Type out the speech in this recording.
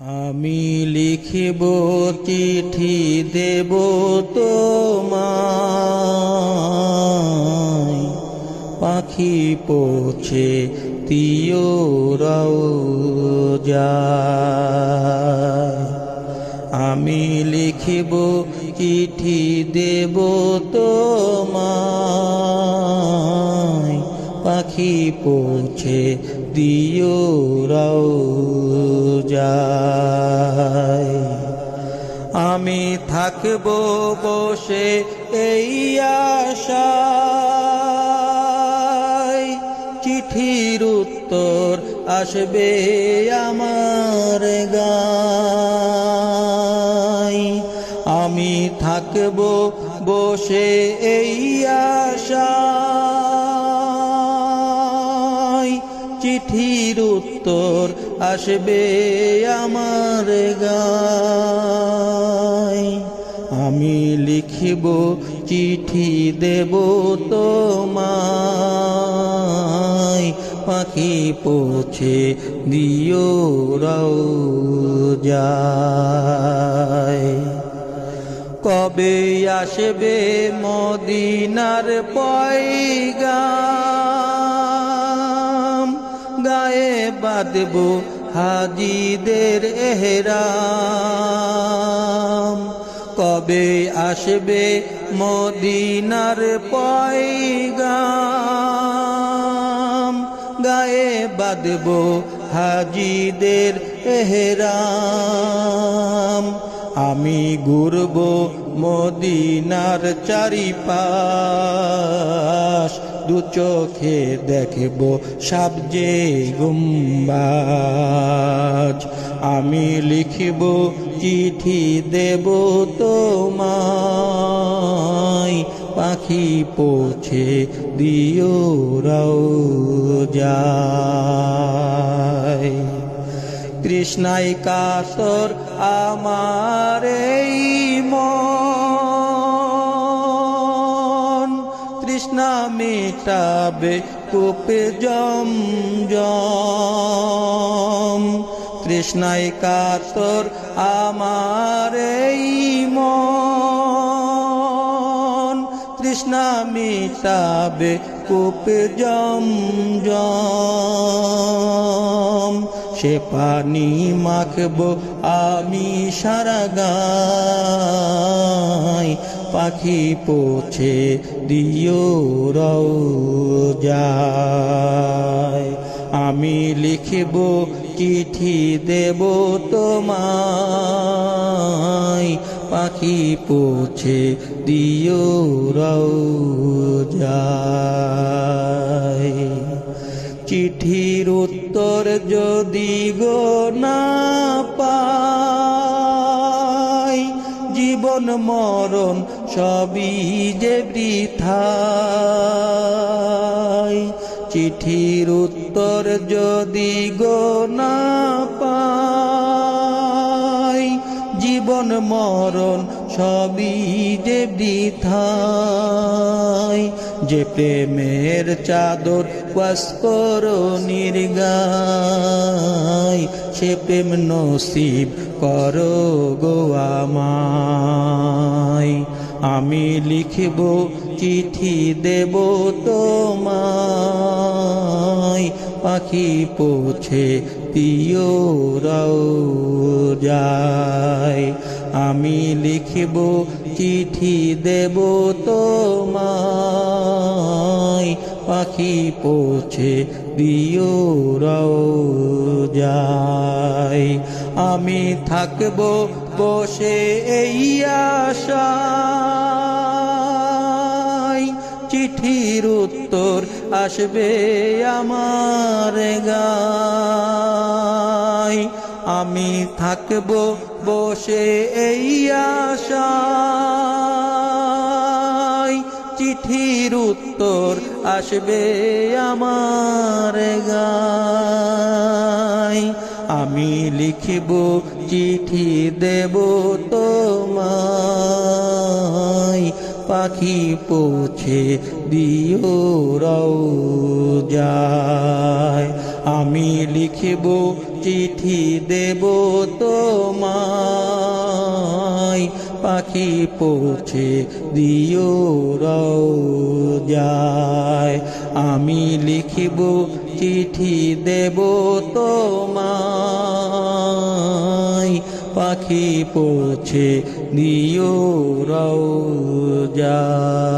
আমি লিখিব, চিঠি দেব তোমায়। পাখি পৌঁছে তিওরাও যা আমি লিখিব, চিঠি দেব তোমায়। পাখি পৌঁছে দিও রাও যায়। আমি থাকব বসে এই আশায়। চিঠির উত্তর আসবে আমার গায়। আমি থাকব বসে এই আশা চিঠির উত্তর আসবে আমার গায়। আমি লিখিব, চিঠি দেব তোমায়। পাখি পৌঁছে দিও রাও যায় কবে আসবে মদিনার পয়গাম? গায়ে বাঁধব হাজিদের এহরাম। কবে আসবে মদিনার পয়গাম? গায়ে বাঁধব হাজিদের এহরাম। আমি ঘুরব মদিনার চারিপাশ। দু চোখে দেখব সাবজে গুম্বাজ। আমি লিখিব চিঠি দেব তোমায়। পাখি পৌঁছে দিও রাও যায় কৃষ্ণাই কাসর আমার এই মন। মেটাবে কূপে জম জম তৃষ্ণাই কাতর আমার এই মন। তৃষ্ণা মিটাবে কূপে জম জম সে পানি মাখবো, আমি সারা গাই। পাখি পৌঁছে দিও রও যায় আমি লিখিব, চিঠি দেব তোমায়। পাখি পৌঁছে দিও রও যায় চিঠির উত্তর যদি গো না পাই, জীবন মরণ সবই যে বৃথাই। চিঠির উত্তর যদি গো না পাই, জীবন মরণ সবই যে বৃথাই যে প্রেমের চাদর ওয়াস্কর নির্গায়, সে প্রেম নসিব কর গো আমায়। আমি লিখব, চিঠি দেব তোমায়, পাখি পৌঁছে দিও রাও যায়। আমি লিখব, চিঠি দেব তোমায়। পাখি পৌঁছে দিও রাও যায় আমি থাকব বসে এই আশা চিঠির উত্তর আসবে আমার গায়। আমি থাকব বসে এই আশায়। চিঠির উত্তর আসবে আমার গায়। আমি লিখিব, চিঠি দেব তোমায়। পাখি পৌঁছে দিও যায় আমি লিখিব, চিঠি দেব তোমায় পাখি পৌঁছে দিও যায় আমি লিখিব চিঠি দেব তোমায়। পাখি পৌঁছে দিও যায়